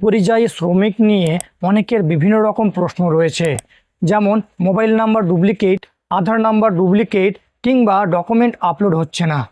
পরিযায়ী শ্রমিক নিয়ে অনেকের বিভিন্ন রকম প্রশ্ন রয়েছে। যেমন, mobile number duplicate, Aadhaar number duplicate কিংবা ডকুমেন্ট আপলোড হচ্ছে না।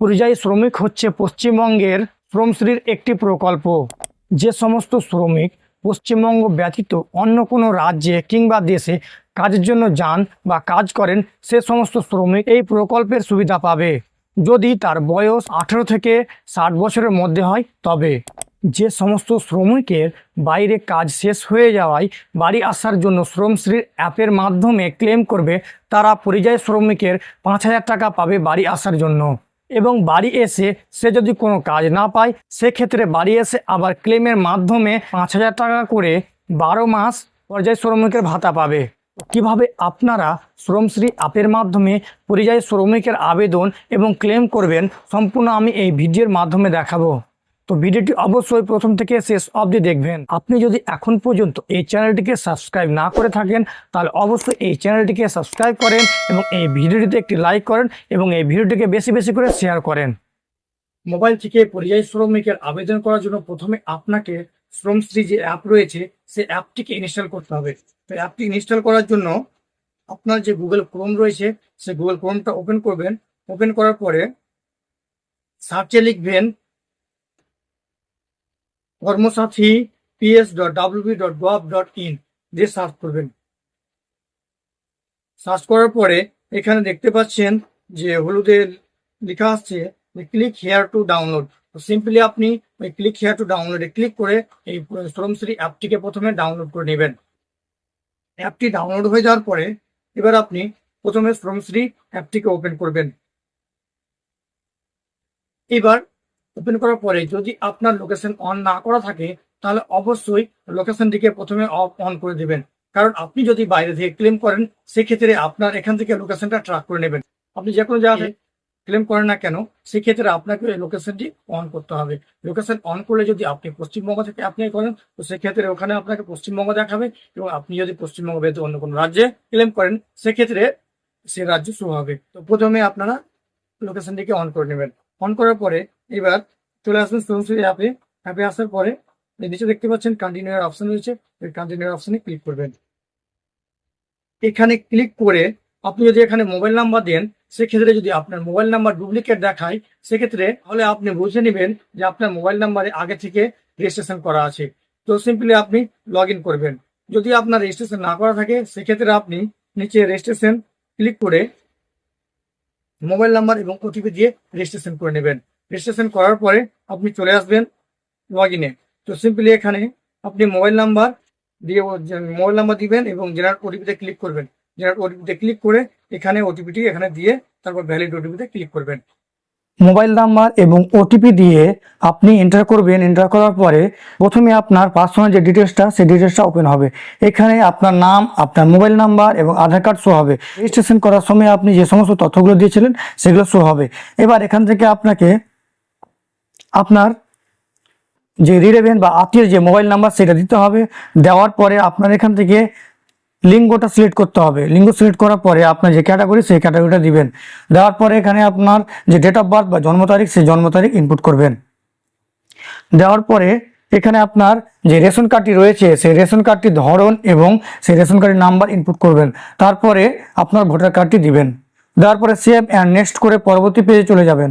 পরিযায়ী শ্রমিক হচ্ছে পশ্চিমবঙ্গের শ্রমশ্রীর একটি প্রকল্প। যে সমস্ত শ্রমিক পশ্চিমবঙ্গ ব্যতীত অন্য কোনো রাজ্যে কিংবা দেশে কাজের জন্য যান বা কাজ করেন, সে সমস্ত শ্রমিক এই প্রকল্পের সুবিধা পাবে। যদি তার বয়স আঠেরো থেকে ষাট বছরের মধ্যে হয়, তবে যে সমস্ত শ্রমিকের বাইরে কাজ শেষ হয়ে যাওয়ায় বাড়ি আসার জন্য শ্রমশ্রীর অ্যাপের মাধ্যমে ক্লেম করবে, তারা পরিযায়ী শ্রমিকের পাঁচ হাজার টাকা পাবে বাড়ি আসার জন্য। এবং বাড়ি এসে সে যদি কোনো কাজ না পায়, সেক্ষেত্রে বাড়ি এসে আবার ক্লেমের মাধ্যমে পাঁচ হাজার টাকা করে বারো মাস পর্যায় শ্রমিকের ভাতা পাবে। কীভাবে আপনারা শ্রমশ্রী অ্যাপের মাধ্যমে পরিযায়ী শ্রমিকের আবেদন এবং ক্লেম করবেন, সম্পূর্ণ আমি এই ভিডিওর মাধ্যমে দেখাবো। তো ভিডিওটি অবশ্যই প্রথম থেকে শেষ অবধি দেখবেন। আপনি যদি এখন পর্যন্ত এই চ্যানেলটিকে সাবস্ক্রাইব না করে থাকেন, তাহলে অবশ্যই এই চ্যানেলটিকে সাবস্ক্রাইব করেন এবং এই ভিডিওটিতে একটি লাইক করেন এবং এই ভিডিওটিকে বেশি বেশি করে শেয়ার করেন। মোবাইল থেকে পরিযায়ী শ্রমিকের আবেদন করার জন্য প্রথমে আপনাকে শ্রমশ্রী যে অ্যাপ রয়েছে, সেই অ্যাপটিকে ইনস্টল করতে হবে। তো অ্যাপটি ইনস্টল করার জন্য আপনার যে গুগল ক্রোম রয়েছে, সেই গুগল ক্রোমটা ওপেন করবেন। ওপেন করার পরে সার্চে লিখবেন Karmasathi PS dot WB dot gov dot in দিয়ে সার্চ করবেন। সার্চ করার পরে এখানে দেখতে পাচ্ছেন যে হলুদে লেখা আসছে ক্লিক হেয়ার টু ডাউনলোড তো সিম্পলি আপনি ওই ক্লিক হেয়ার টু ডাউনলোডে ক্লিক করে এই শ্রমশ্রী অ্যাপটিকে প্রথমে ডাউনলোড করে নেবেন। অ্যাপটি ডাউনলোড হয়ে যাওয়ার পরে এবার আপনি প্রথমে শ্রমশ্রী অ্যাপটিকে ওপেন করবেন। এবার ওপেন করার পরে যদি আপনার লোকেশন অন না করা থাকে, তাহলে অবশ্যই লোকেশনটিকে প্রথমে অফ অন করে দেবেন। কারণ আপনি যদি বাইরে থেকে ক্লেম করেন, সেক্ষেত্রে আপনার এখান থেকে লোকেশনটা ট্র্যাক করে নেবেন। আপনি যে কোনো জায়গায় ক্লেম করেন না কেন, সেক্ষেত্রে আপনাকে লোকেশনটি অন করতে হবে। লোকেশন অন করলে যদি আপনি পশ্চিমবঙ্গ থেকে অ্যাপ্লাই করেন, তো সেক্ষেত্রে ওখানে আপনাকে পশ্চিমবঙ্গ দেখাবে এবং আপনি যদি পশ্চিমবঙ্গ ব্যতীত অন্য কোনো রাজ্যে ক্লেম করেন, সেক্ষেত্রে সে রাজ্য শুরু হবে। তো প্রথমে আপনারা লোকেশনটিকে অন করে নেবেন। অন করার পরে এবার চলে আসবেন শ্রমশ্রী অ্যাপে অ্যাপে আসার পরে এই নিচে দেখতে পাচ্ছেন কন্টিনিউয়ার অপশন রয়েছে। ওই কন্টিনিউয়ার অপশনে ক্লিক করবেন। এখানে ক্লিক করে আপনি যদি এখানে মোবাইল নাম্বার দেন, সেক্ষেত্রে যদি আপনার মোবাইল নাম্বার ডুপ্লিকেট দেখায়, সেক্ষেত্রে তাহলে আপনি বুঝে নেবেন যে আপনার মোবাইল নাম্বারে আগে থেকে রেজিস্ট্রেশন করা আছে। তো সিম্পলি আপনি লগ করবেন। যদি আপনার রেজিস্ট্রেশন না করা থাকে, সেক্ষেত্রে আপনি নিচে রেজিস্ট্রেশন ক্লিক করে মোবাইল নাম্বার এবং ওটিপি দিয়ে রেজিস্ট্রেশন করে নেবেন। রেজিস্ট্রেশন করার পরে আপনি চলে আসবেন লগ ইনে তো সিম্পলি এখানে আপনি মোবাইল নাম্বার দিয়ে মোবাইল নাম্বার দিবেন এবং জেনারেট ওটিপিতে ক্লিক করবেন। জেনারেট ওটিপিতে ক্লিক করে এখানে ওটিপিটি এখানে দিয়ে তারপর ভ্যালিড ওটিপিতে ক্লিক করবেন। মোবাইল নাম্বার এবং ওটিপি দিয়ে আপনি এন্টার করবেন। এন্টার করার পরে প্রথমে আপনার পার্সোনাল যে ডিটেলসটা সেই ডিটেলসটা ওপেন হবে। এখানে আপনার নাম, আপনার মোবাইল নাম্বার এবং আধার কার্ড শো হবে। রেজিস্ট্রেশন করার সময় আপনি যে সমস্ত তথ্যগুলো দিয়েছিলেন, সেগুলো শো হবে। এবার এখান থেকে আপনাকে আপনার যে রিলেভেন বা আত্মীয় যে মোবাইল নাম্বার সেটা দিতে হবে। দেওয়ার পরে আপনার এখান থেকে লিঙ্গটা সিলেক্ট করতে হবে। লিঙ্গ সিলেক্ট করার পরে আপনার যে ক্যাটাগরি সেই ক্যাটাগরিটা দিবেন। দেওয়ার পরে এখানে আপনার যে ডেট অফ বার্থ বা জন্ম তারিখ, সেই জন্ম তারিখ ইনপুট করবেন। দেওয়ার পরে এখানে আপনার যে রেশন কার্ডটি রয়েছে, সেই রেশন কার্ডটির ধরন এবং সেই রেশন কার্ডের নাম্বার ইনপুট করবেন। তারপরে আপনার ভোটার কার্ডটি দিবেন। দেওয়ার পরে সেভ অ্যান্ড নেক্সট করে পরবর্তী পেজে চলে যাবেন।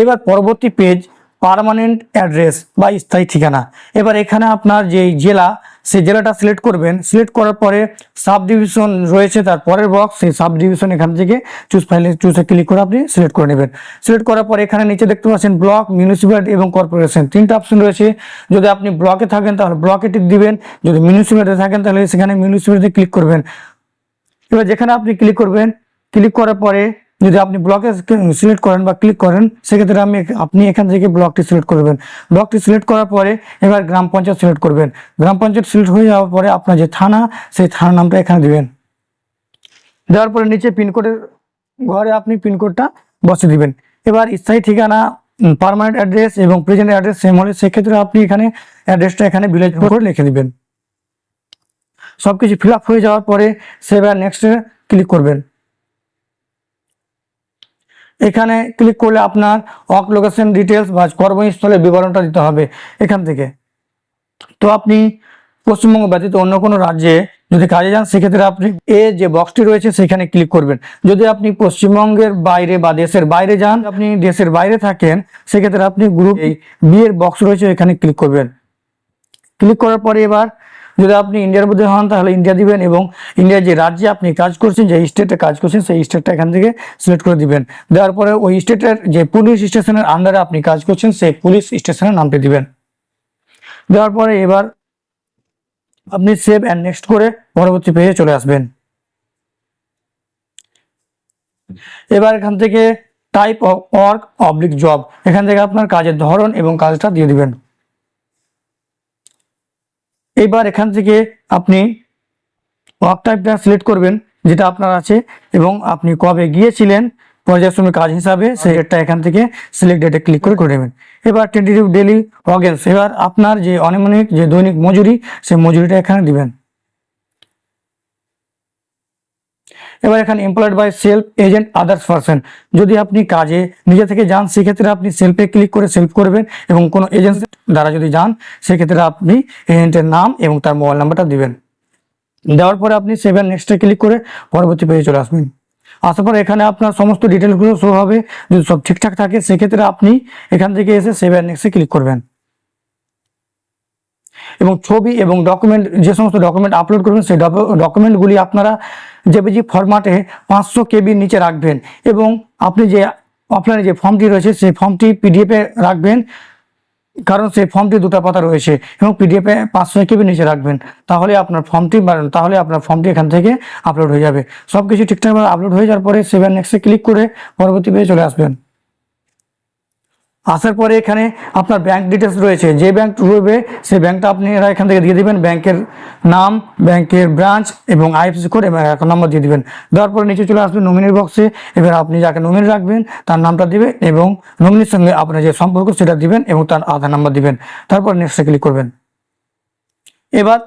এবার পরবর্তী পেজ পার্মানেন্ট অ্যাড্রেস বা স্থায়ী ঠিকানা। এবার এখানে আপনার যে জেলা, সেই জেলাটা সিলেক্ট করবেন। সিলেক্ট করার পরে সাব ডিভিশন রয়েছে তার পরের বক্স সেই সাব ডিভিশন এখান থেকে চুজ ফাইলে চুজে ক্লিক করে আপনি সিলেক্ট করে নেবেন। সিলেক্ট করার পরে এখানে নিচে দেখতে পাচ্ছেন ব্লক মিউনিসিপ্যালিটি এবং কর্পোরেশন তিনটা অপশন রয়েছে। যদি আপনি ব্লকে থাকেন তাহলে ব্লকে টিক দিবেন। যদি মিউনিসিপ্যালিটি থাকেন তাহলে সেখানে মিউনিসিপ্যালিটি ক্লিক করবেন। এবার যেখানে আপনি ক্লিক করবেন ক্লিক করার পরে যদি আপনি ব্লকে সিলেক্ট করেন বা ক্লিক করেন, সেক্ষেত্রে আমি আপনি এখান থেকে ব্লকটি সিলেক্ট করবেন। ব্লকটি সিলেক্ট করার পরে এবার গ্রাম পঞ্চায়েত সিলেক্ট করবেন। গ্রাম পঞ্চায়েত সিলেক্ট হয়ে যাওয়ার পরে আপনার যে থানা, সেই থানার নামটা এখানে দিবেন। দেওয়ার পরে নিচে পিনকোডের ঘরে আপনি পিনকোডটা বসে দিবেন। এবার স্থায়ী ঠিকানা পার্মানেন্ট অ্যাড্রেস এবং প্রেজেন্ট অ্যাড্রেস সেম হলে সেক্ষেত্রে আপনি এখানে অ্যাড্রেসটা এখানে ভিলেজ করে লিখে দিবেন। সব কিছু ফিল হয়ে যাওয়ার পরে সেভ আর নেক্সটে ক্লিক করবেন। এখানে ক্লিক করলে আপনার অক লোকেশন ডিটেলস বা কর্মস্থলের বিবরণটা দিতে হবে এখান থেকে। তো আপনি পশ্চিমবঙ্গ ব্যতীত অন্য কোনো রাজ্যে যদি কাজে যান, সেক্ষেত্রে আপনি এ যে বক্সটি রয়েছে, সেখানে ক্লিক করবেন। যদি আপনি পশ্চিমবঙ্গের বাইরে বা দেশের বাইরে যান আপনি দেশের বাইরে থাকেন, সেক্ষেত্রে আপনি গ্রুপ এই বক্স রয়েছে, এখানে ক্লিক করবেন। ক্লিক করার পরে এবার যদি আপনি ইন্ডিয়ার মধ্যে হন, তাহলে ইন্ডিয়া দিবেন এবং ইন্ডিয়ার যে রাজ্যে আপনি কাজ করছেন, যে স্টেটে কাজ করছেন, সেই স্টেটটা এখান থেকে সিলেক্ট করে দিবেন। দেওয়ার পরে ওই স্টেটের যে পুলিশ স্টেশনের আন্ডারে আপনি কাজ করছেন, সেই পুলিশ স্টেশনের নামটি দিবেন। দেওয়ার পরে এবার আপনি সেভ অ্যান্ড নেক্সট করে পরবর্তী পেজে চলে আসবেন। এবার এখান থেকে type of work oblique job এখান থেকে আপনার কাজের ধরন এবং কাজটা দিয়ে দিবেন। এবার এখান থেকে আপনি ওয়ার্ক টাইপটা সিলেক্ট করবেন, যেটা আপনার আছে, এবং আপনি কবে গিয়েছিলেন পর্যায়ক্রমিক কাজ হিসাবে সেই ডেটটা এখান থেকে সিলেক্ট ডেটে ক্লিক করে করে নেবেন। এবার টেন্টেটিভ ডেলি অগেন্স এবার আপনার যে অনেমনিক যে দৈনিক মজুরি, সেই মজুরিটা এখানে দিবেন। এবার এখানে employed by self agent others person যদি আপনি কাজে নিজে থেকে যান, সেক্ষেত্রে আপনি সেলফে ক্লিক করে সেলফ করবেন এবং কোনো এজেন্সি দ্বারা যদি যান, সেক্ষেত্রে আপনি এজেন্টের নাম এবং তার মোবাইল নাম্বারটা দিবেন। দেওয়ার পরে আপনি সেভেন নেক্সটে ক্লিক করে পরবর্তী পেজে চলে আসবেন। আসার পর এখানে আপনার সমস্ত ডিটেলসগুলো শো হবে। যদি সব ঠিকঠাক থাকে, সেক্ষেত্রে আপনি এখান থেকে এসে সেভেন নেক্সটে ক্লিক করবেন। এবং ছবি এবং ডকুমেন্ট যে সমস্ত ডকুমেন্ট আপলোড করবেন, সেই ডকুমেন্টগুলি আপনারা জেপিজি ফরম্যাটে পাঁচশো কেবির নিচে রাখবেন এবং আপনি যে অফলাইনে যে ফর্মটি রয়েছে, সেই ফর্মটি পিডিএফে রাখবেন। কারণ সেই ফর্মটি দুটো পাতা রয়েছে এবং পিডিএফে পাঁচশো কেবির নিচে রাখবেন। তাহলে আপনার ফর্মটি তাহলে আপনার ফর্মটি এখান থেকে আপলোড হয়ে যাবে। সব কিছু ঠিকঠাকভাবে আপলোড হয়ে যাওয়ার পরে সেভেন নেক্সটে ক্লিক করে পরবর্তী পেয়ে চলে আসবেন। আসার পরে এখানে আপনার ব্যাংক ডিটেলস রয়েছে। যে ব্যাংক রয়েছে সেই ব্যাংকটা আপনি এরা এখান থেকে দিয়ে দিবেন। ব্যাংকের নাম ব্যাংকের ব্রাঞ্চ এবং আইএফসি কোড এবং অ্যাকাউন্ট নাম্বার দিয়ে দিবেন। দেওয়ার পরে নিচে চলে আসবেন নমিনির বক্সে এবার আপনি যাকে নমিনি রাখবেন, তার নামটা দিবেন এবং নমিনির সঙ্গে আপনার যে সম্পর্ক, সেটা দিবেন এবং তার আধার নাম্বার দিবেন। তারপর নেক্সটে ক্লিক করবেন। এবার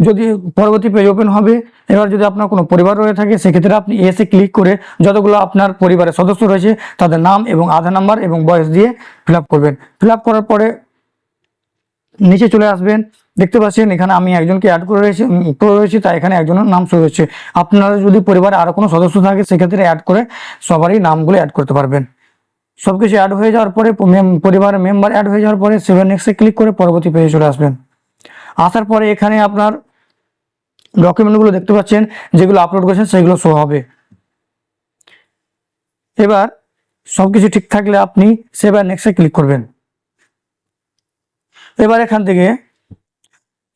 যদি পরবর্তী পেজ ওপেন হবে, এবার যদি আপনার কোনো পরিবার রয়ে থাকে, সেক্ষেত্রে আপনি এসে ক্লিক করে যতগুলো আপনার পরিবারের সদস্য রয়েছে, তাদের নাম এবং আধার নাম্বার এবং বয়স দিয়ে ফিল করবেন। ফিল করার পরে নিচে চলে আসবেন। দেখতে পাচ্ছেন, এখানে আমি একজনকে অ্যাড করে রয়েছি করে রয়েছি, তাই এখানে একজনের নাম শুরু হচ্ছে। আপনারা যদি পরিবারে আরও কোনো সদস্য থাকে, সেক্ষেত্রে অ্যাড করে সবারই নামগুলো অ্যাড করতে পারবেন। সবকিছু অ্যাড হয়ে যাওয়ার পরে পরিবারের মেম্বার অ্যাড হয়ে যাওয়ার পরে সেভেন নেক্সটে ক্লিক করে পরবর্তী পেজে চলে আসবেন। আসার পরে এখানে আপনার ডকুমেন্টগুলো দেখতে পাচ্ছেন, যেগুলো আপলোড করেছেন সেগুলো শো হবে। এবার সব কিছু ঠিক থাকলে আপনি সেবার নেক্সটে ক্লিক করবেন। এবার এখান থেকে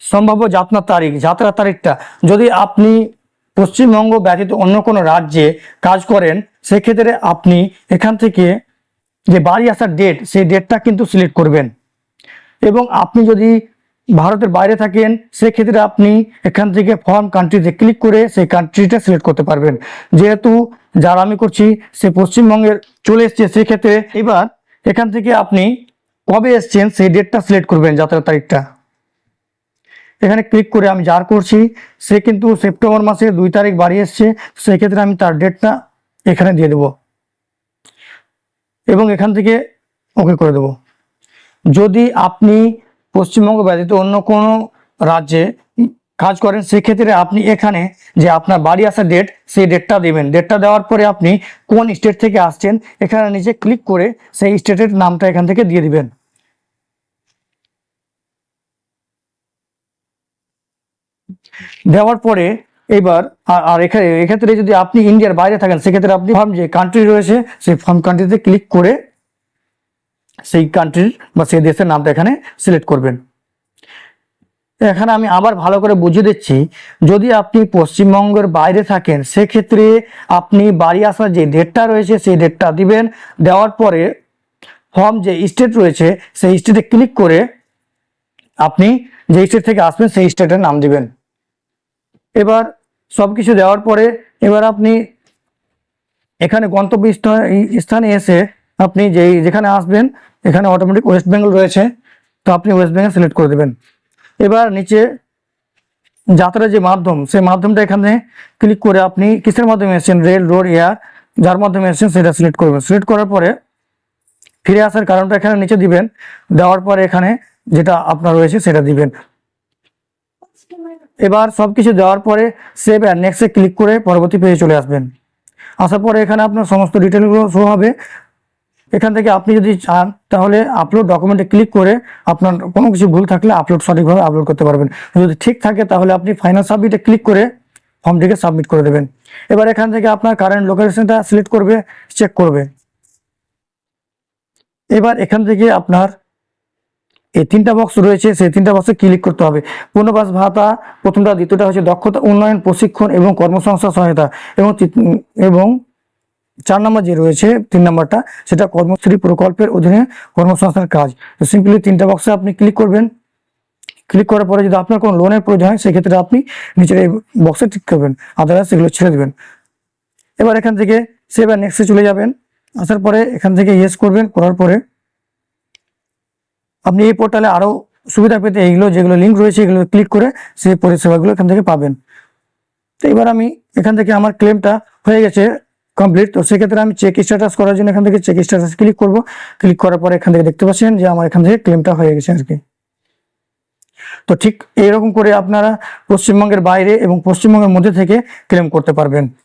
সম্ভাব্য যাত্রার তারিখ, যাত্রার তারিখটা। যদি আপনি পশ্চিমবঙ্গ ব্যতীত অন্য কোনো রাজ্যে কাজ করেন, সেক্ষেত্রে আপনি এখান থেকে যে বাড়ি আসার ডেট সেই ডেটটা কিন্তু সিলেক্ট করবেন। এবং আপনি যদি ভারতের বাইরে থাকেন, সেক্ষেত্রে আপনি এখান থেকে ফর্ম কান্ট্রিতে ক্লিক করে সেই কান্ট্রিটা সিলেক্ট করতে পারবেন। যেহেতু যারা আমি করছি, সে পশ্চিমবঙ্গের চলে এসছে, সেক্ষেত্রে এবার এখান থেকে আপনি কবে এসছেন, সেই ডেটটা সিলেক্ট করবেন যাত্রার তারিখটা। এখানে ক্লিক করে আমি যার করছি, সে কিন্তু সেপ্টেম্বর মাসের দুই তারিখ বাড়ি এসছে, সেক্ষেত্রে আমি তার ডেটটা এখানে দিয়ে দেব। এবং এখান থেকে ওকে করে দেবো। যদি আপনি পশ্চিমবঙ্গ ব্যতীত অন্য কোনো রাজ্যে কাজ করেন, সেক্ষেত্রে আপনি এখানে যে আপনার বাড়ি আসার ডেট সেই ডেটটা দেবেন। ডেটটা দেওয়ার পরে আপনি কোন স্টেট থেকে আসছেন, এখানে নিচে ক্লিক করে সেই স্টেটের নামটা এখান থেকে দিয়ে দিবেন। দেওয়ার পরে এবার আর- এখানে এক্ষেত্রে যদি আপনি ইন্ডিয়ার বাইরে থাকেন, সেক্ষেত্রে আপনি ফর্ম যে কান্ট্রি রয়েছে, সেই ফর্ম কান্ট্রিতে ক্লিক করে সেই কান্ট্রির বা সেই দেশের নামটা এখানে সিলেক্ট করবেন। এখানে আমি আবার ভালো করে বুঝিয়ে দিচ্ছি, যদি আপনি পশ্চিমবঙ্গের বাইরে থাকেন, সেক্ষেত্রে আপনি বাড়ি আসার যে ডেটটা রয়েছে, সেই ডেটটা দিবেন। দেওয়ার পরে ফর্ম যে স্টেট রয়েছে, সেই স্টেটে ক্লিক করে আপনি যে স্টেট থেকে আসবেন, সেই স্টেটের নাম দিবেন। এবার সব কিছু দেওয়ার পরে এবার আপনি এখানে গন্তব্য স্থান- এসে আপনি যেই যেখানে আসবেন এখানে অটোমেটিক ওয়েস্ট বেঙ্গল রয়েছে, তো আপনি ওয়েস্ট বেঙ্গল সিলেক্ট করে দেবেন। এবার নিচে যাত্রার যে মাধ্যম, সেই মাধ্যমটা এখানে ক্লিক করে আপনি কিসের মাধ্যমে এসেছেন? রেল রোড এয়ার যার মাধ্যমে এসেছেন সেটা সিলেক্ট করবেন। সিলেক্ট করার পরে ফিরে আসার কারণটা এখানে নিচে দিবেন, দেওয়ার পরে এখানে যেটা আপনার রয়েছে সেটা দিবেন। এবার সব কিছু দেওয়ার পরে সেভ অ্যান্ড নেক্সটে ক্লিক করে পরবর্তী পেজে চলে আসবেন। আসার পরে এখানে আপনার সমস্ত ডিটেলগুলো শো হবে। এখান থেকে আপনি যদি চান, তাহলে আপলোড ডকুমেন্টে ক্লিক করে আপনার কোনো কিছু ভুল থাকলে আপলোড সঠিকভাবে আপলোড করতে পারবেন। যদি ঠিক থাকে, তাহলে আপনি ফাইনাল সাবমিটে ক্লিক করে ফর্মটিকে সাবমিট করে দেবেন। এবার এখান থেকে আপনার কারেন্ট লোকেশনটা সিলেক্ট করবে চেক করবে। এবার এখান থেকে আপনার এই তিনটা বক্স রয়েছে, সেই তিনটা বক্সে ক্লিক করতে হবে। পুনর্বাস ভাতা, প্রথমটা, দ্বিতীয়টা হচ্ছে দক্ষতা, উন্নয়ন, প্রশিক্ষণ এবং কর্মসংস্থান সহায়তা এবং এবং চার নম্বর যে রয়েছে, তিন নম্বরটা, সেটা কর্মশ্রী প্রকল্পের অধীনে কর্মসংস্থানের কাজ। তো সিম্পলি তিনটা বক্সে আপনি ক্লিক করবেন। ক্লিক করার পরে যদি আপনার কোনো লোনের প্রয়োজন হয়, সেক্ষেত্রে আপনি নিচের এই বক্সে টিক করবেন। আদারওয়াইজ সেগুলো ছেড়ে দেবেন। এবার এখান থেকে সেভ আর নেক্সটে চলে যাবেন। আসার পরে এখান থেকে ইয়েস করবেন, করার পরে আপনি এই পোর্টালে আরও সুবিধা পেতে এইগুলো যেগুলো লিঙ্ক রয়েছে, এগুলো ক্লিক করে সেই পরিষেবাগুলো এখান থেকে পাবেন। তো এবার আমি এখান থেকে আমার ক্লেমটা হয়ে গেছে। কমপ্লিট তো সেক্ষেত্রে আমি চেক স্ট্যাটাস করার জন্য এখান থেকে চেক স্ট্যাটাস ক্লিক করব। ক্লিক করার পরে এখান থেকে দেখতে পাচ্ছেন যে আমার এখান থেকে ক্লেমটা হয়ে গেছে আর কি তো ঠিক এরকম করে আপনারা পশ্চিমবঙ্গের বাইরে এবং পশ্চিমবঙ্গের মধ্যে থেকে ক্লেম করতে পারবেন।